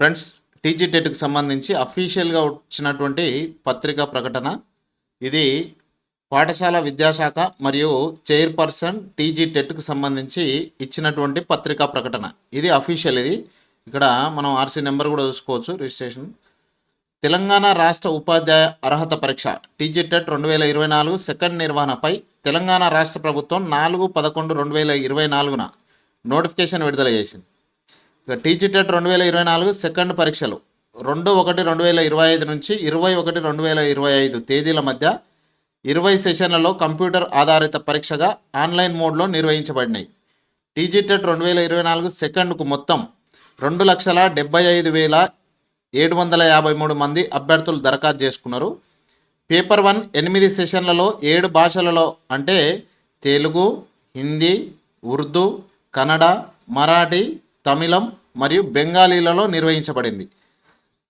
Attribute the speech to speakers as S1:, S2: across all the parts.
S1: Friends TG టెట్కి సంబంధించి అఫీషియల్గా వచ్చినటువంటి పత్రికా ప్రకటన. ఇది పాఠశాల విద్యాశాఖ మరియు చైర్పర్సన్ టీజీ టెట్కి సంబంధించి ఇచ్చినటువంటి పత్రికా ప్రకటన. ఇది అఫీషియల్ ఇది. ఇక్కడ మనం ఆర్సీ నెంబర్ కూడా చూసుకోవచ్చు రిజిస్ట్రేషన్. తెలంగాణ రాష్ట్ర ఉపాధ్యాయ అర్హత పరీక్ష టీజీ టెట్ రెండు వేల ఇరవై నాలుగు సెకండ్ నిర్వహణపై తెలంగాణ రాష్ట్ర ప్రభుత్వం నాలుగు పదకొండు రెండు వేల ఇరవై నాలుగున నోటిఫికేషన్ విడుదల చేసింది. ఇక రెండు వేల ఇరవై నాలుగు సెకండ్ పరీక్షలు. రెండు ఒకటి రెండు వేల ఇరవై ఐదు నుంచి ఇరవై ఒకటి రెండు వేల ఇరవై ఐదు తేదీల మధ్య ఇరవై సెషన్లలో కంప్యూటర్ ఆధారిత పరీక్షగా ఆన్లైన్ మోడ్లో నిర్వహించబడినాయి. టీజీటెట్ రెండు వేల ఇరవై నాలుగు సెకండ్కు మొత్తం రెండు లక్షల డెబ్బై ఐదు వేల ఏడు వందల యాభై మూడు మంది అభ్యర్థులు దరఖాస్తు చేసుకున్నారు. పేపర్ వన్ ఎనిమిది సెషన్లలో ఏడు భాషలలో అంటే తెలుగు హిందీ ఉర్దూ కన్నడ మరాఠీ తమిళం మరియు బెంగాలీలలో నిర్వహించబడింది.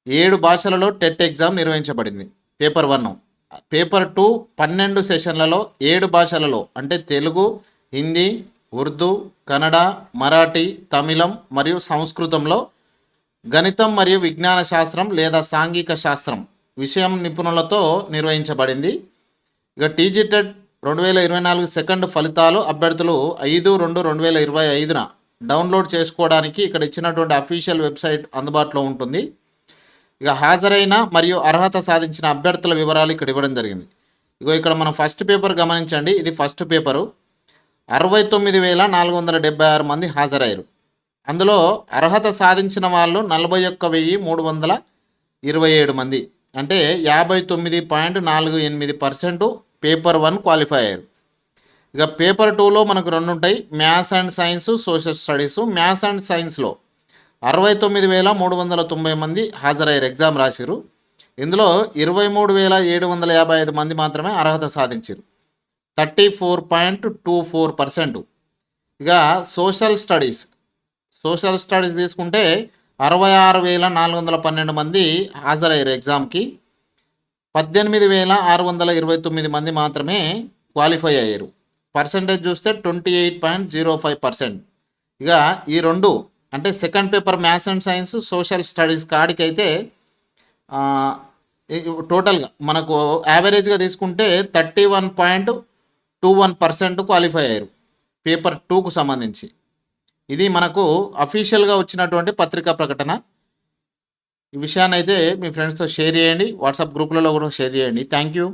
S1: ఏడు భాషలలో టెట్ ఎగ్జామ్ నిర్వహించబడింది. పేపర్ వన్ పేపర్ టూ పన్నెండు సెషన్లలో ఏడు భాషలలో అంటే తెలుగు హిందీ ఉర్దూ కన్నడ మరాఠీ తమిళం మరియు సంస్కృతంలో గణితం మరియు విజ్ఞాన శాస్త్రం లేదా సాంఘిక శాస్త్రం విషయం నిపుణులతో నిర్వహించబడింది. ఇక టీజీ టెట్ రెండు వేల ఇరవై నాలుగు సెకండ్ ఫలితాలు అభ్యర్థులు ఐదు రెండు రెండు వేల ఇరవై ఐదున డౌన్లోడ్ చేసుకోవడానికి ఇక్కడ ఇచ్చినటువంటి అఫీషియల్ వెబ్సైట్ అందుబాటులో ఉంటుంది. ఇక హాజరైన మరియు అర్హత సాధించిన అభ్యర్థుల వివరాలు ఇక్కడ ఇవ్వడం జరిగింది. ఇగో ఇక్కడ మనం ఫస్ట్ పేపర్ గమనించండి. ఇది ఫస్ట్ పేపరు. అరవై తొమ్మిది వేల నాలుగు వందల డెబ్బై ఆరు మంది హాజరయ్యారు. అందులో అర్హత సాధించిన వాళ్ళు నలభై ఒక్క వెయ్యి మూడు వందల ఇరవై ఏడు మంది. అంటే యాభై తొమ్మిది పాయింట్ నాలుగు ఎనిమిది పర్సెంట్ పేపర్ వన్ క్వాలిఫై అయ్యారు. ఇక పేపర్ టూలో మనకు రెండు ఉంటాయి maths and science social studies. Maths and సైన్స్లో అరవై తొమ్మిది వేల మూడు వందల తొంభై మంది హాజరయ్యారు ఎగ్జామ్ రాసిరు ఇందులో ఇరవై మూడు వేల ఏడు వందల యాభై ఐదు మంది మాత్రమే అర్హత సాధించారు thirty four point two four percent. ఇక సోషల్ స్టడీస్ సోషల్ స్టడీస్ తీసుకుంటే అరవై ఆరు వేల నాలుగు వందల పన్నెండు మంది హాజరయ్యారు ఎగ్జామ్కి. పద్దెనిమిది వేల ఆరు వందల ఇరవై తొమ్మిది మంది మాత్రమే క్వాలిఫై అయ్యారు. పర్సంటేజ్ చూస్తే twenty eight point zero five percent. ఇక ఈ రెండు అంటే second paper maths and science social studies కాడికైతే టోటల్గా మనకు యావరేజ్గా తీసుకుంటే thirty one point two one percent qualify అయ్యారు పేపర్ టూకు సంబంధించి. ఇది మనకు అఫీషియల్గా వచ్చినటువంటి పత్రికా ప్రకటన. ఈ విషయాన్ని అయితే మీ ఫ్రెండ్స్తో షేర్ చేయండి వాట్సాప్ గ్రూపులలో కూడా షేర్ చేయండి. Thank you.